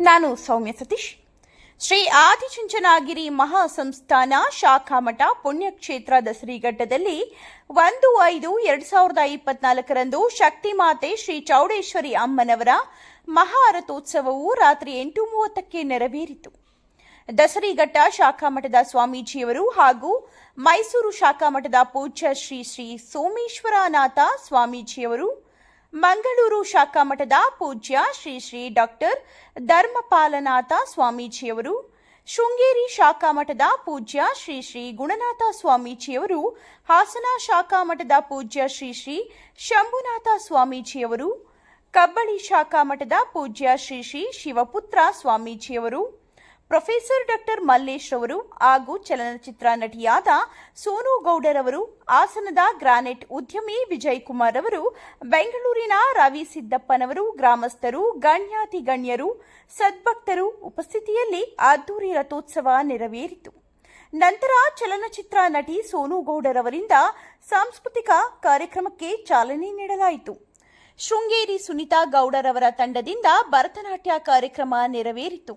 ನಾನು ಸೌಮ್ಯ ಸತೀಶ್. ಶ್ರೀ ಆದಿಚುಂಚನಗಿರಿ ಮಹಾಸಂಸ್ಥಾನ ಶಾಖಾಮಠ ಪುಣ್ಯಕ್ಷೇತ್ರ ದಸರಿಘಟ್ಟದಲ್ಲಿ ಒಂದು ಐದು ಎರಡು ಸಾವಿರದ ಇಪ್ಪತ್ನಾಲ್ಕರಂದು ಶಕ್ತಿಮಾತೆ ಶ್ರೀ ಚೌಡೇಶ್ವರಿ ಅಮ್ಮನವರ ಮಹಾರಥೋತ್ಸವವು ರಾತ್ರಿ ಎಂಟು ಮೂವತ್ತಕ್ಕೆ ನೆರವೇರಿತು. ದಸರಿಘಟ್ಟ ಶಾಖಾಮಠದ ಸ್ವಾಮೀಜಿಯವರು ಹಾಗೂ ಮೈಸೂರು ಶಾಖಾಮಠದ ಪೂಜ್ಯ ಶ್ರೀ ಶ್ರೀ ಸೋಮೇಶ್ವರನಾಥ ಸ್ವಾಮೀಜಿಯವರು ಮಂಗಳೂರು ಶಾಖಾಮಠದ ಪೂಜ್ಯ ಶ್ರೀ ಶ್ರೀ ಡಾಕ್ಟರ್ ಧರ್ಮಪಾಲನಾಥ ಸ್ವಾಮೀಜಿಯವರು, ಶೃಂಗೇರಿ ಶಾಖಾಮಠದ ಪೂಜ್ಯ ಶ್ರೀ ಶ್ರೀ ಗುಣನಾಥ ಸ್ವಾಮೀಜಿಯವರು, ಹಾಸನ ಶಾಖಾಮಠದ ಪೂಜ್ಯ ಶ್ರೀ ಶ್ರೀ ಶಂಭುನಾಥ ಸ್ವಾಮೀಜಿಯವರು ಕಬ್ಬಳಿ ಶಾಖಾಮಠದ ಪೂಜ್ಯ ಶ್ರೀ ಶ್ರೀ ಶಿವಪುತ್ರ ಸ್ವಾಮೀಜಿಯವರು ಪ್ರೊಫೆಸರ್ ಡಾಕ್ಟರ್ ಮಲ್ಲೇಶ್ ರವರು ಹಾಗೂ ಚಲನಚಿತ್ರ ನಟಿಯಾದ ಸೋನು ಗೌಡರವರು, ಹಾಸನದ ಗ್ರಾನೆಟ್ ಉದ್ಯಮಿ ವಿಜಯ್ ಕುಮಾರ್ ಅವರು ಬೆಂಗಳೂರಿನ ರವಿ ಸಿದ್ದಪ್ಪನವರು, ಗ್ರಾಮಸ್ಥರು, ಗಣ್ಯಾತಿ ಗಣ್ಯರು, ಸದ್ಭಕ್ತರು ಉಪಸ್ಥಿತಿಯಲ್ಲಿ ಅದ್ದೂರಿ ರಥೋತ್ಸವ ನೆರವೇರಿತು. ನಂತರ ಚಲನಚಿತ್ರ ನಟಿ ಸೋನು ಗೌಡರವರಿಂದ ಸಾಂಸ್ಕೃತಿಕ ಕಾರ್ಯಕ್ರಮಕ್ಕೆ ಚಾಲನೆ ನೀಡಲಾಯಿತು. ಶೃಂಗೇರಿ ಸುನಿತಾ ಗೌಡರವರ ತಂಡದಿಂದ ಭರತನಾಟ್ಯ ಕಾರ್ಯಕ್ರಮ ನೆರವೇರಿತು.